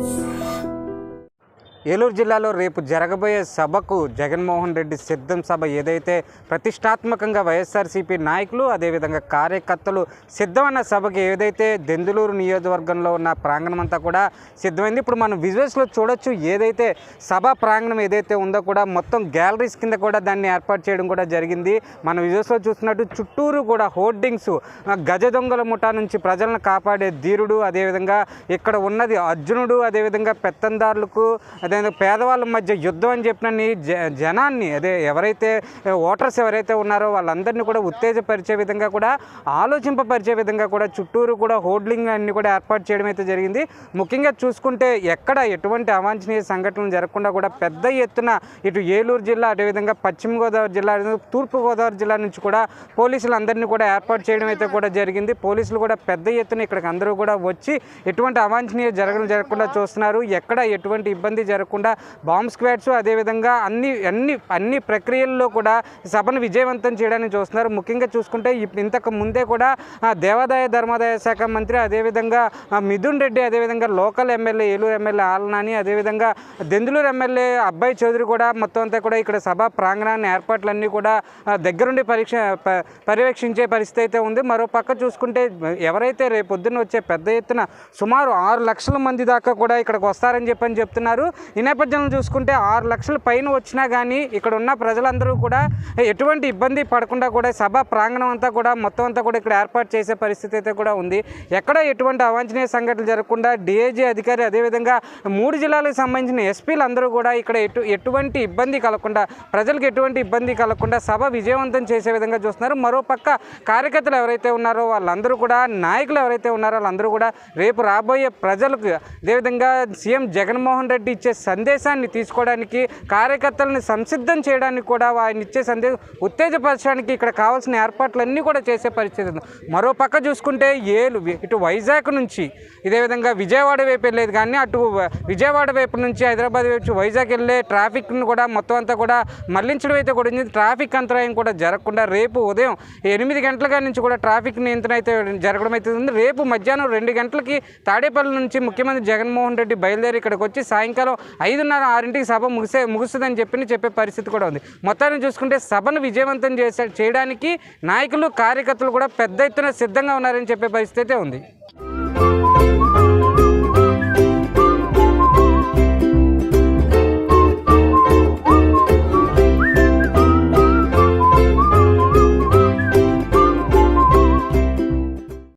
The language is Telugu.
Sure. ఏలూరు జిల్లాలో రేపు జరగబోయే సభకు జగన్మోహన్ రెడ్డి సిద్ధం సభ ఏదైతే ప్రతిష్టాత్మకంగా వైఎస్ఆర్సీపీ నాయకులు అదేవిధంగా కార్యకర్తలు సిద్ధమన్న సభకు ఏదైతే దెందులూరు నియోజకవర్గంలో ఉన్న ప్రాంగణం అంతా కూడా సిద్ధమైంది. ఇప్పుడు మనం విజువల్స్లో చూడొచ్చు ఏదైతే సభ ప్రాంగణం ఏదైతే ఉందో కూడా మొత్తం గ్యాలరీస్ కింద కూడా దాన్ని ఏర్పాటు చేయడం కూడా జరిగింది. మన విజువల్స్లో చూస్తున్నట్టు చుట్టూరు కూడా హోర్డింగ్స్ గజ దొంగల ముఠా నుంచి ప్రజలను కాపాడే ధీరుడు అదేవిధంగా ఇక్కడ ఉన్నది అర్జునుడు అదేవిధంగా పెత్తందారులకు అదేవిధంగా పేదవాళ్ళ మధ్య యుద్ధం అని చెప్పినని జ జనాన్ని అదే ఎవరైతే ఓటర్స్ ఎవరైతే ఉన్నారో వాళ్ళందరినీ కూడా ఉత్తేజపరిచే విధంగా కూడా ఆలోచింపపరిచే విధంగా కూడా చుట్టూరు కూడా హోర్డింగ్ అన్ని కూడా ఏర్పాటు చేయడం అయితే జరిగింది. ముఖ్యంగా చూసుకుంటే ఎక్కడ ఎటువంటి అవాంఛనీయ సంఘటనలు జరగకుండా కూడా పెద్ద ఎత్తున ఇటు ఏలూరు జిల్లా అదేవిధంగా పశ్చిమ గోదావరి జిల్లా తూర్పు గోదావరి జిల్లా నుంచి కూడా పోలీసులు అందరినీ కూడా ఏర్పాటు చేయడం అయితే కూడా జరిగింది. పోలీసులు కూడా పెద్ద ఎత్తున ఇక్కడికి అందరూ కూడా వచ్చి ఎటువంటి అవాంఛనీయ జరగలు జరగకుండా చూస్తున్నారు. ఎక్కడ ఎటువంటి ఇబ్బంది జరగకుండా బాంబ్ స్క్వాడ్స్ అదేవిధంగా అన్ని అన్ని అన్ని ప్రక్రియల్లో కూడా సభను విజయవంతం చేయడానికి చూస్తున్నారు. ముఖ్యంగా చూసుకుంటే ఇప్- ఇంతకు ముందే కూడా దేవాదాయ ధర్మాదాయ శాఖ మంత్రి అదేవిధంగా మిథున్ రెడ్డి అదేవిధంగా లోకల్ ఎమ్మెల్యే ఏలూరు ఎమ్మెల్యే ఆలనాని అదేవిధంగా దెందులూరు ఎమ్మెల్యే అబ్బాయి చౌదరి కూడా మొత్తం అంతా కూడా ఇక్కడ సభ ప్రాంగణాన్ని ఏర్పాట్లన్నీ కూడా దగ్గరుండి పరీక్ష పర్యవేక్షించే పరిస్థితి అయితే ఉంది. మరో పక్క చూసుకుంటే ఎవరైతే రేపు పొద్దున్న వచ్చే పెద్ద ఎత్తున సుమారు ఆరు లక్షల మంది దాకా కూడా ఇక్కడికి వస్తారని చెప్పని చెప్తున్నారు. ఈ నేపథ్యంలో చూసుకుంటే ఆరు లక్షల పైన వచ్చినా కానీ ఇక్కడ ఉన్న ప్రజలందరూ కూడా ఎటువంటి ఇబ్బంది పడకుండా కూడా సభ ప్రాంగణం అంతా కూడా మొత్తం అంతా కూడా ఇక్కడ ఏర్పాటు చేసే పరిస్థితి అయితే కూడా ఉంది. ఎక్కడ ఎటువంటి అవాంఛనీయ సంఘటనలు జరగకుండా డిఐజీ అధికారి అదేవిధంగా మూడు జిల్లాలకు సంబంధించిన ఎస్పీలు అందరూ కూడా ఇక్కడ ఎటు ఎటువంటి ఇబ్బంది కలగకుండా ప్రజలకు ఎటువంటి ఇబ్బంది కలగకుండా సభ విజయవంతం చేసే విధంగా చూస్తున్నారు. మరోపక్క కార్యకర్తలు ఎవరైతే ఉన్నారో వాళ్ళందరూ కూడా నాయకులు ఎవరైతే ఉన్నారో వాళ్ళందరూ కూడా రేపు రాబోయే ప్రజలకు అదేవిధంగా సీఎం జగన్మోహన్ రెడ్డి ఇచ్చే సందేశాన్ని తీసుకోవడానికి కార్యకర్తలను సంసిద్ధం చేయడానికి కూడా ఆయన ఇచ్చే సందేశం ఉత్తేజపరచడానికి ఇక్కడ కావాల్సిన ఏర్పాట్లన్నీ కూడా చేసే పరిస్థితి ఉంది. మరో పక్క చూసుకుంటే ఏలు ఇటు వైజాగ్ నుంచి ఇదే విధంగా విజయవాడ వైపు వెళ్ళేది కానీ అటు విజయవాడ వైపు నుంచి హైదరాబాద్ వైపు వైజాగ్ వెళ్ళే ట్రాఫిక్ను కూడా మొత్తం అంతా కూడా మళ్ళించడం అయితే కూడా ఉంది. ట్రాఫిక్ అంతరాయం కూడా జరగకుండా రేపు ఉదయం ఎనిమిది గంటల నుంచి కూడా ట్రాఫిక్ నియంత్రణ అయితే జరగడం అయితే ఉంది. రేపు మధ్యాహ్నం రెండు గంటలకి తాడేపల్లి నుంచి ముఖ్యమంత్రి జగన్మోహన్ రెడ్డి బయలుదేరి ఇక్కడికి వచ్చి సాయంకాలం ఐదున్నర ఆరింటికి సభ ముగిసే ముగుస్తుందని చెప్పి చెప్పే పరిస్థితి కూడా ఉంది. మొత్తాన్ని చూసుకుంటే సభను విజయవంతం చేసే చేయడానికి నాయకులు కార్యకర్తలు కూడా పెద్ద ఎత్తున సిద్ధంగా ఉన్నారని చెప్పే పరిస్థితి ఉంది.